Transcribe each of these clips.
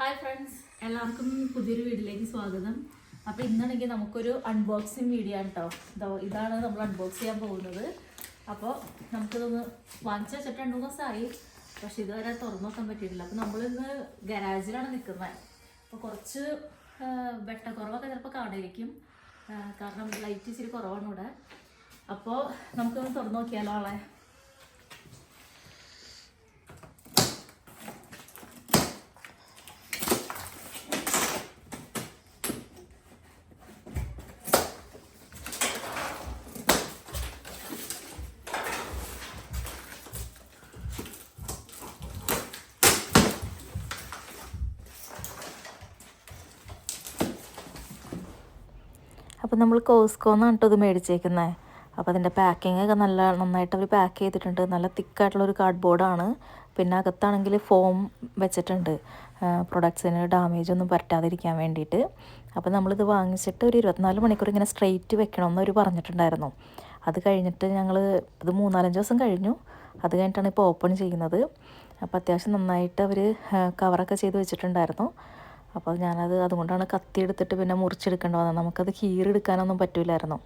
Hi friends എല്ലാവർക്കും പുതിയൊരു വീഡിയോയിലേക്ക് സ്വാഗതം. അപ്പോൾ ഇന്നാണെങ്കിൽ നമുക്കൊരു അൺബോക്സിങ് വീഡിയോ ആണ് കേട്ടോ ഇതോ ഇതാണ് നമ്മൾ അൺബോക്സ് ചെയ്യാൻ പോകുന്നത്. അപ്പോൾ നമുക്കിതൊന്ന് വാങ്ങിച്ചു വെച്ചിട്ട് രണ്ട് മൂന്ന് ദിവസമായി. പക്ഷെ ഇതുവരെ തുറന്നു നോക്കാൻ പറ്റിയിട്ടില്ല. അപ്പോൾ നമ്മളിന്ന് ഗരാജിലാണ് നിൽക്കുന്നത് അപ്പോൾ കുറച്ച് വെട്ട വെട്ടക്കുറവൊക്കെ ചിലപ്പോൾ കാണുമായിരിക്കും. കാരണം ലൈറ്റ് ഇച്ചിരി കുറവാണ് ഇവിടെ. അപ്പോൾ നമുക്കൊന്ന് തുറന്നു നോക്കിയാലോ ആളെ? അപ്പോൾ നമ്മൾ കോസ്കോന്നാണ് കേട്ടോ ഇത് മേടിച്ചേക്കുന്നത് അപ്പോൾ അതിന്റെ പാക്കിംഗ് ഒക്കെ നല്ല നന്നായിട്ട് അവർ പാക്ക് ചെയ്തിട്ടുണ്ട്. നല്ല തിക്കായിട്ടുള്ളൊരു കാർഡ് ബോർഡാണ് പിന്നെ അകത്താണെങ്കിൽ ഫോം വെച്ചിട്ടുണ്ട്. പ്രൊഡക്ട്സിന് ഡാമേജ് ഒന്നും പറ്റാതിരിക്കാൻ വേണ്ടിയിട്ട്. അപ്പോൾ നമ്മളിത് വാങ്ങിച്ചിട്ട് ഒരു ഇരുപത്തിനാല് മണിക്കൂർ ഇങ്ങനെ സ്ട്രെയിറ്റ് വെക്കണമെന്ന് അവർ പറഞ്ഞിട്ടുണ്ടായിരുന്നു. അത് കഴിഞ്ഞിട്ട് ഞങ്ങൾ ഇത് മൂന്നാലഞ്ച് ദിവസം കഴിഞ്ഞു. അത് കഴിഞ്ഞിട്ടാണ് ഇപ്പോൾ ഓപ്പൺ ചെയ്യുന്നത്. അപ്പോൾ അത്യാവശ്യം നന്നായിട്ട് അവർ കവറൊക്കെ ചെയ്ത് വെച്ചിട്ടുണ്ടായിരുന്നു. അപ്പോൾ ഞാനത് അതുകൊണ്ടാണ് കത്തി എടുത്തിട്ട് പിന്നെ മുറിച്ചെടുക്കേണ്ടി വന്നത്. നമുക്കത് കീറെടുക്കാനൊന്നും പറ്റില്ലായിരുന്നു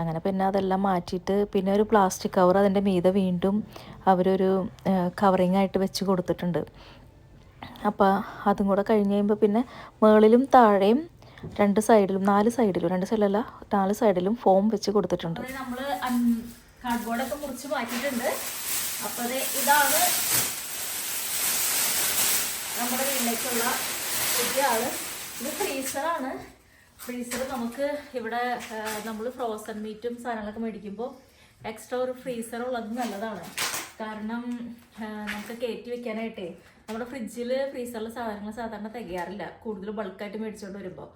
അങ്ങനെ പിന്നെ അതെല്ലാം മാറ്റിയിട്ട് പിന്നെ ഒരു പ്ലാസ്റ്റിക് കവർ അതിന്റെ മീതെ വീണ്ടും അവരൊരു കവറിങ് ആയിട്ട് വെച്ച് കൊടുത്തിട്ടുണ്ട്. അപ്പോൾ അതും കൂടെ കഴിഞ്ഞ് കഴിയുമ്പോൾ പിന്നെ മുകളിലും താഴെയും രണ്ട് സൈഡിലും നാല് സൈഡിലും രണ്ട് സൈഡിലല്ല നാല് സൈഡിലും ഫോം വെച്ച് കൊടുത്തിട്ടുണ്ട്. നമ്മൾ കാർഡ്ബോർഡൊക്കെ മുറിച്ച് മാറ്റിയിട്ടുണ്ട്. അപ്പോൾ ഇതാണ് നമ്മുടെ വീട്ടിലേക്കുള്ള പുതിയ ആൾ ഇത് ഫ്രീസറാണ് ഫ്രീസർ നമുക്ക് ഇവിടെ നമ്മൾ ഫ്രോസൺ മീറ്റും സാധനങ്ങളൊക്കെ മേടിക്കുമ്പോൾ എക്സ്ട്രാ ഒരു ഫ്രീസർ ഉള്ളത് നല്ലതാണ്. കാരണം നമുക്ക് കയറ്റി വെക്കാനായിട്ടേ നമ്മുടെ ഫ്രിഡ്ജിൽ ഫ്രീസറിൽ സാധനങ്ങൾ സാധാരണ തികയാറില്ല. കൂടുതൽ ബൾക്കായിട്ട് മേടിച്ചുകൊണ്ട് വരുമ്പോൾ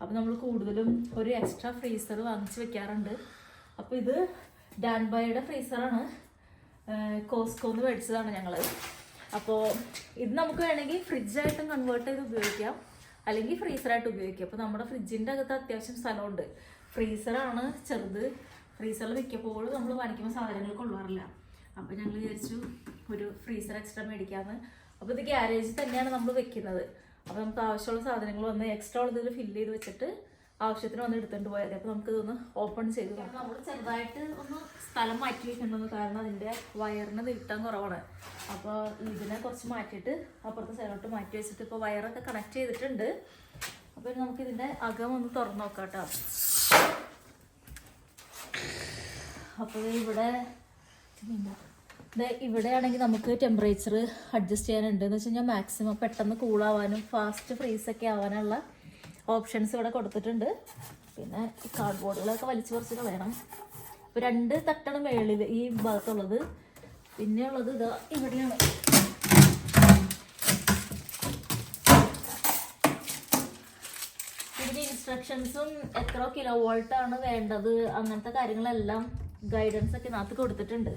അപ്പോൾ നമ്മൾ കൂടുതലും ഒരു എക്സ്ട്രാ ഫ്രീസർ വാങ്ങിച്ച് വെക്കാറുണ്ട്. അപ്പോൾ ഇത് ഡാൻബായുടെ ഫ്രീസറാണ് കോസ്കോന്ന് മേടിച്ചതാണ് ഞങ്ങൾ അപ്പോൾ ഇത് നമുക്ക് വേണമെങ്കിൽ ഫ്രിഡ്ജായിട്ടും കൺവേർട്ട് ചെയ്ത് ഉപയോഗിക്കാം. അല്ലെങ്കിൽ ഫ്രീസറായിട്ട് ഉപയോഗിക്കാം. അപ്പോൾ നമ്മുടെ ഫ്രിഡ്ജിന്റെ അകത്ത് അത്യാവശ്യം സ്ഥലമുണ്ട്. ഫ്രീസറാണ് ചെറുത്. ഫ്രീസറിൽ മിക്കപ്പോഴും നമ്മൾ വാങ്ങിക്കുമ്പോൾ സാധനങ്ങൾ കൊള്ളാറില്ല അപ്പോൾ ഞങ്ങൾ വിചാരിച്ചു ഒരു ഫ്രീസർ എക്സ്ട്രാ മേടിക്കാമെന്ന് അപ്പോൾ ഇത് ഗ്യാരേജിൽ തന്നെയാണ് നമ്മൾ വെക്കുന്നത്. അപ്പോൾ നമുക്ക് ആവശ്യമുള്ള സാധനങ്ങൾ വന്ന് എക്സ്ട്രാ ഉള്ളതിൽ ഫില്ല് ചെയ്ത് വെച്ചിട്ട് ആവശ്യത്തിന് വന്ന് എടുത്തുകൊണ്ട് പോയാൽ അപ്പോൾ നമുക്ക് ഇതൊന്ന് ഓപ്പൺ ചെയ്ത് നോക്കാം. നമ്മൾ ചെറുതായിട്ട് ഒന്ന് സ്ഥലം മാറ്റി വെക്കണമെന്ന് കാരണം അതിന്റെ വയറിന് നീട്ടാൻ കുറവാണ്. അപ്പോൾ ഇതിനെ കുറച്ച് മാറ്റിയിട്ട് അപ്പുറത്തെ സൈഡിലോട്ട് മാറ്റി വെച്ചിട്ട് ഇപ്പോൾ വയറൊക്കെ കണക്ട് ചെയ്തിട്ടുണ്ട്. അപ്പോൾ ഇനി നമുക്ക് ഇതിന്റെ അകം ഒന്ന് തുറന്നു നോക്കാം കേട്ടോ അപ്പോൾ ഇവിടെ ഇവിടെയാണെങ്കിൽ നമുക്ക് ടെമ്പറേച്ചർ അഡ്ജസ്റ്റ് ചെയ്യാനുണ്ട്. എന്ന് വെച്ച് കഴിഞ്ഞാൽ മാക്സിമം പെട്ടെന്ന് കൂളാവാനും ഫാസ്റ്റ് ഫ്രീസൊക്കെ ആവാനുള്ള ഓപ്ഷൻസ് ഇവിടെ കൊടുത്തിട്ടുണ്ട്. പിന്നെ ഈ കാർഡ് ബോർഡുകളൊക്കെ വലിച്ചു കുറച്ച് കളയണം ഇപ്പോൾ രണ്ട് തട്ടാണ് മേളിൽ ഈ ഭാഗത്തുള്ളത്. പിന്നെ ഉള്ളത് ഇതാ ഇവിടെയാണ്. ഇതിന്റെ ഇൻസ്ട്രക്ഷൻസും എത്ര കിലോ വോൾട്ട് ആണ് വേണ്ടത് അങ്ങനത്തെ കാര്യങ്ങളെല്ലാം ഗൈഡൻസ് ഒക്കെ ഇതിനകത്ത് കൊടുത്തിട്ടുണ്ട്.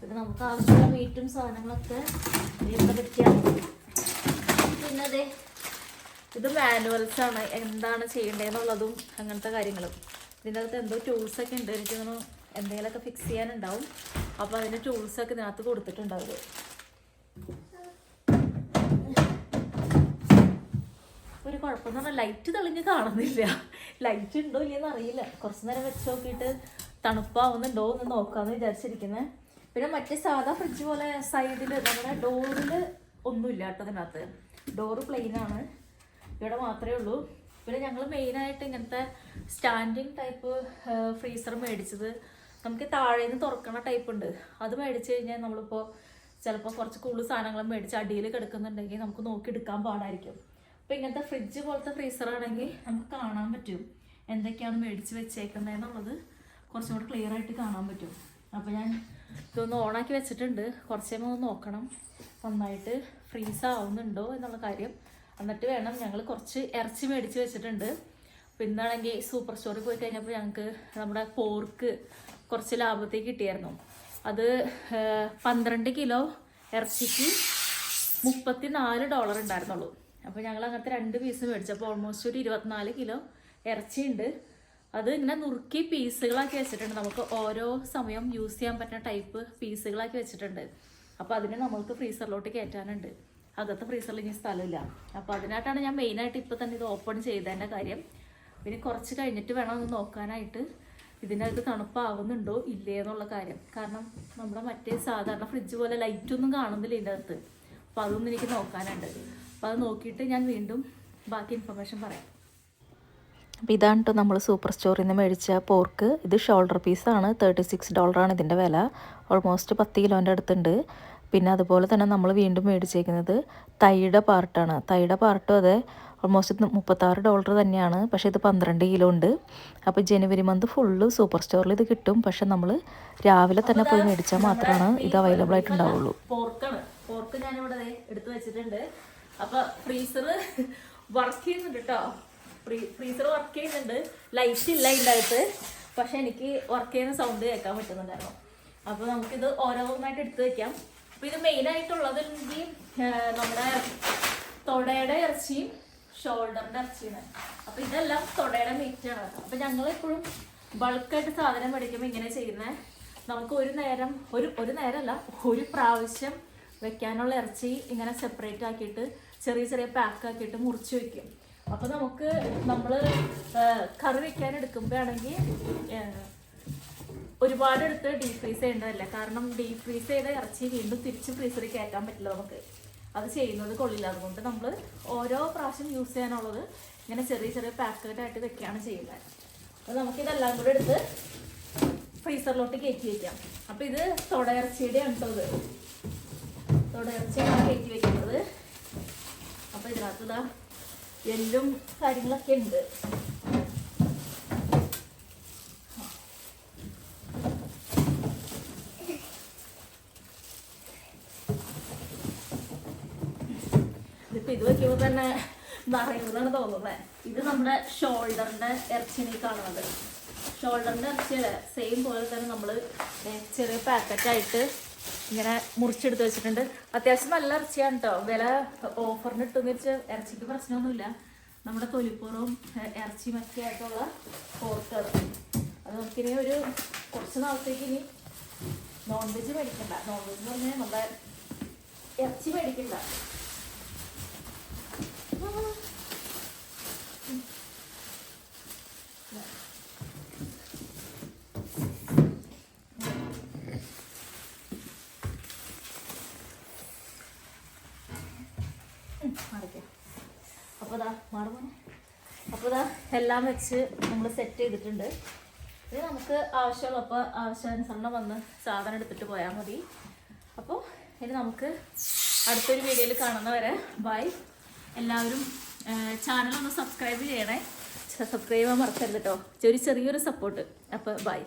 പിന്നെ നമുക്ക് ആവശ്യമുള്ള വീട്ടും സാധനങ്ങളൊക്കെ ഇവിടെ വെക്കാം. പിന്നെ അതെ ഇത് മാനുവൽസ് ആണ്. എന്താണ് ചെയ്യേണ്ടതെന്നുള്ളതും അങ്ങനത്തെ കാര്യങ്ങളും. ഇതിന്റെ അകത്ത് എന്തോ ടൂൾസൊക്കെ ഉണ്ട്. എനിക്ക് തോന്നുന്നു എന്തെങ്കിലുമൊക്കെ ഫിക്സ് ചെയ്യാനുണ്ടാവും. അപ്പോൾ അതിന്റെ ടൂൾസൊക്കെ ഇതിനകത്ത് കൊടുത്തിട്ടുണ്ടാവും. ഒരു കുഴപ്പമെന്ന് പറഞ്ഞാൽ ലൈറ്റ് തെളിഞ്ഞ് കാണുന്നില്ല. ലൈറ്റ് ഉണ്ടോ ഇല്ലയെന്ന് അറിയില്ല. കുറച്ച് നേരം വെച്ച് നോക്കിയിട്ട് തണുപ്പാവുന്നുണ്ടോ എന്ന് നോക്കാമെന്ന് വിചാരിച്ചിരിക്കുന്നത് പിന്നെ മറ്റേ സാധാ ഫ്രിഡ്ജ് പോലെ സൈഡിൽ നമ്മുടെ ഡോറിൽ ഒന്നുമില്ല കേട്ടോ അതിനകത്ത് ഡോറ് പ്ലെയിൻ ആണ്. ഇവിടെ മാത്രമേ ഉള്ളൂ. പിന്നെ ഞങ്ങൾ മെയിനായിട്ട് ഇങ്ങനത്തെ സ്റ്റാൻഡിങ് ടൈപ്പ് ഫ്രീസർ മേടിച്ചത് നമുക്ക് താഴെ നിന്ന് തുറക്കണ ടൈപ്പ് ഉണ്ട്. അത് മേടിച്ച് കഴിഞ്ഞാൽ നമ്മളിപ്പോൾ ചിലപ്പോൾ കുറച്ച് കൂടുതൽ സാധനങ്ങൾ മേടിച്ച് അടിയിൽ കിടക്കുന്നുണ്ടെങ്കിൽ നമുക്ക് നോക്കി എടുക്കാൻ പാടായിരിക്കും. അപ്പോൾ ഇങ്ങനത്തെ ഫ്രിഡ്ജ് പോലത്തെ ഫ്രീസർ ആണെങ്കിൽ നമുക്ക് കാണാൻ പറ്റും. എന്തൊക്കെയാണ് മേടിച്ച് വെച്ചേക്കുന്നതെന്നുള്ളത് കുറച്ചും കൂടെ ക്ലിയർ ആയിട്ട് കാണാൻ പറ്റും. അപ്പോൾ ഞാൻ ഇതൊന്ന് ഓണാക്കി വെച്ചിട്ടുണ്ട്. കുറച്ച് കഴിയുമ്പോൾ നോക്കണം. നന്നായിട്ട് ഫ്രീസ് ആവുന്നുണ്ടോ എന്നുള്ള കാര്യം. എന്നിട്ട് വേണം ഞങ്ങൾ കുറച്ച് ഇറച്ചി മേടിച്ച് വെച്ചിട്ടുണ്ട്. പിന്നാണെങ്കിൽ സൂപ്പർ സ്റ്റോറിൽ പോയി കഴിഞ്ഞപ്പോൾ ഞങ്ങൾക്ക് നമ്മുടെ പോർക്ക് കുറച്ച് ലാഭത്തേക്ക് കിട്ടിയായിരുന്നു. അത് പന്ത്രണ്ട് കിലോ ഇറച്ചിക്ക് മുപ്പത്തി നാല് ഡോളർ ഉണ്ടായിരുന്നുള്ളൂ. അപ്പോൾ ഞങ്ങൾ അങ്ങനത്തെ രണ്ട് പീസ് മേടിച്ചപ്പോൾ ഓൾമോസ്റ്റ് ഒരു ഇരുപത്തിനാല് കിലോ ഇറച്ചിയുണ്ട്. അത് ഇങ്ങനെ നുറുക്കി പീസുകളാക്കി വെച്ചിട്ടുണ്ട്. നമുക്ക് ഓരോ സമയം യൂസ് ചെയ്യാൻ പറ്റുന്ന ടൈപ്പ് പീസുകളാക്കി വെച്ചിട്ടുണ്ട്. അപ്പോൾ അതിനെ നമ്മൾക്ക് ഫ്രീസറിലോട്ട് കയറ്റാനുണ്ട്. അകത്ത് ഫ്രീസറിൽ ഇനി സ്ഥലമില്ല. അപ്പോൾ അതിനായിട്ടാണ് ഞാൻ മെയിനായിട്ട് ഇപ്പോൾ തന്നെ ഇത് ഓപ്പൺ ചെയ്തതിന്റെ കാര്യം. പിന്നെ കുറച്ച് കഴിഞ്ഞിട്ട് വേണം ഒന്ന് നോക്കാനായിട്ട്. ഇതിനകത്ത് തണുപ്പാവുന്നുണ്ടോ ഇല്ലേ എന്നുള്ള കാര്യം. കാരണം നമ്മുടെ മറ്റേ സാധാരണ ഫ്രിഡ്ജ് പോലെ ലൈറ്റൊന്നും കാണുന്നില്ല ഇതിന്റെ അകത്ത്. അപ്പോൾ അതൊന്നും എനിക്ക് നോക്കാനുണ്ട്. അപ്പോൾ അത് നോക്കിയിട്ട് ഞാൻ വീണ്ടും ബാക്കി ഇൻഫർമേഷൻ പറയാം. അപ്പോൾ ഇതാണ് കേട്ടോ നമ്മൾ സൂപ്പർ സ്റ്റോറിൽ നിന്ന് മേടിച്ച പോർക്ക് ഇത് ഷോൾഡർ പീസാണ് തേർട്ടി സിക്സ് ഡോളറാണ് ഇതിന്റെ വില. ഓൾമോസ്റ്റ് പത്ത് കിലോന്റെ അടുത്തുണ്ട്. പിന്നെ അതുപോലെ തന്നെ നമ്മൾ വീണ്ടും മേടിച്ചേക്കുന്നത് തൈയുടെ പാർട്ടാണ്. തൈയുടെ പാർട്ടും അതെ ഓൾമോസ്റ്റ് മുപ്പത്താറ് ഡോളർ തന്നെയാണ്. പക്ഷേ ഇത് പന്ത്രണ്ട് കിലോ ഉണ്ട്. അപ്പോൾ ജനുവരി മന്ത് ഫുള്ള് സൂപ്പർ സ്റ്റോറിൽ ഇത് കിട്ടും. പക്ഷെ നമ്മൾ രാവിലെ തന്നെ പോയി മേടിച്ചാൽ മാത്രമാണ് ഇത് അവൈലബിൾ ആയിട്ടുണ്ടാവുള്ളൂ പോർക്കാണ് പോർക്ക് എടുത്ത് വെച്ചിട്ടുണ്ട്. അപ്പോൾ ഫ്രീസർ വർക്ക് ചെയ്യുന്നുണ്ട് ഫ്രീസർ വർക്ക് ചെയ്യുന്നുണ്ട്. ലൈറ്റ് ഇല്ല പക്ഷെ എനിക്ക് വർക്ക് ചെയ്യുന്ന സൗണ്ട് കേൾക്കാൻ പറ്റുന്നുണ്ടായിരുന്നു. അപ്പൊ നമുക്കിത് ഓരോന്നായിട്ട് എടുത്തു വെക്കാം. അപ്പൊ ഇത് മെയിൻ ആയിട്ടുള്ളത് നമ്മുടെ തൊടയുടെ ഇറച്ചിയും ഷോൾഡറിന്റെ ഇറച്ചിയാണ് അപ്പൊ ഇതെല്ലാം തൊടയുടെ മീറ്റ് ആണ്. അപ്പൊ ഞങ്ങൾ എപ്പോഴും ബൾക്കായിട്ട് സാധനം മേടിക്കുമ്പോൾ ഇങ്ങനെ ചെയ്യുന്നത് നമുക്ക് ഒരു നേരം ഒരു ഒരു നേരമല്ല ഒരു പ്രാവശ്യം വെക്കാനുള്ള ഇറച്ചി ഇങ്ങനെ സെപ്പറേറ്റ് ആക്കിയിട്ട് ചെറിയ ചെറിയ പാക്ക് ആക്കിയിട്ട് മുറിച്ച് വെക്കും. അപ്പോൾ നമുക്ക് നമ്മൾ കറി വെക്കാൻ എടുക്കുമ്പോഴാണെങ്കിൽ ഒരുപാട് എടുത്ത് ഡീപ് ഫ്രീസ് ചെയ്യേണ്ടതല്ല? കാരണം ഡീപ് ഫ്രീസ് ചെയ്ത ഇറച്ചി വീണ്ടും തിരിച്ച് ഫ്രീസറിൽ കയറ്റാൻ പറ്റില്ല നമുക്ക്. അത് ചെയ്യുന്നത് കൊള്ളില്ല. അതുകൊണ്ട് നമ്മൾ ഓരോ പ്രാവശ്യം യൂസ് ചെയ്യാനുള്ളത് ഇങ്ങനെ ചെറിയ ചെറിയ പാക്കറ്റ് ആയിട്ട് വെക്കുകയാണ് ചെയ്യുന്നത്. അപ്പോൾ നമുക്കിതെല്ലാം കൂടെ എടുത്ത് ഫ്രീസറിലോട്ട് കയറ്റി വയ്ക്കാം അപ്പോൾ ഇത് തുടയിറച്ചിയുടെ ഉണ്ടോ ഇത്. തുടയിറച്ചിയാണ് കയറ്റി വയ്ക്കുന്നത് അപ്പോൾ ഇതിനകത്ത് ഇതാ എല്ലും കാര്യങ്ങളൊക്കെ ഉണ്ട്. ഇതിപ്പോ ഇത് വെക്കുമ്പോൾ തന്നെ നിറയുന്നതാണ് തോന്നുന്നത് ഇത് നമ്മുടെ ഷോൾഡറിന്റെ ഇറച്ചിനെ കാണുന്നത്. ഷോൾഡറിന്റെ ഇറച്ചിയുടെ സെയിം പോലെ തന്നെ നമ്മൾ ചെറിയ പാക്കറ്റ് ആയിട്ട് ഇങ്ങനെ മുറിച്ചെടുത്ത് വെച്ചിട്ടുണ്ട്. അത്യാവശ്യം നല്ല ഇറച്ചിയാണ് കേട്ടോ വില ഓഫറിന് ഇട്ടെന്ന് വെച്ച് ഇറച്ചിക്ക് പ്രശ്നമൊന്നുമില്ല. നമ്മുടെ തൊലിപ്പുറവും ഇറച്ചിയും ഒക്കെ ആയിട്ടുള്ള പോർക്കാണ് അത് നമുക്കിനി ഒരു കുറച്ച് നാളത്തേക്ക് ഇനി നോൺ വെജ് മേടിക്കണ്ട. നോൺ വെജ് എന്ന് പറഞ്ഞാൽ നമ്മുടെ ഇറച്ചി മേടിക്കണ്ട. അപ്പോൾ മാറുമോനെ അപ്പോൾ ദാ എല്ലാം വെച്ച് നമ്മൾ സെറ്റ് ചെയ്തിട്ടുണ്ട്. ഇനി നമുക്ക് ആവശ്യമുള്ള ആവശ്യമുള്ളപ്പോൾ ആവശ്യാനുസരണം വന്ന് സാധനം എടുത്തിട്ട് പോയാൽ മതി. അപ്പോൾ ഇനി നമുക്ക് അടുത്തൊരു വീഡിയോയിൽ കാണുന്നവരെ ബൈ എല്ലാവരും ചാനൽ ഒന്ന് സബ്സ്ക്രൈബ് ചെയ്യണേ. സബ്സ്ക്രൈബ് ചെയ്യാൻ മറക്കരുത് കേട്ടോ ഒരു ചെറിയൊരു സപ്പോർട്ട് അപ്പോൾ ബൈ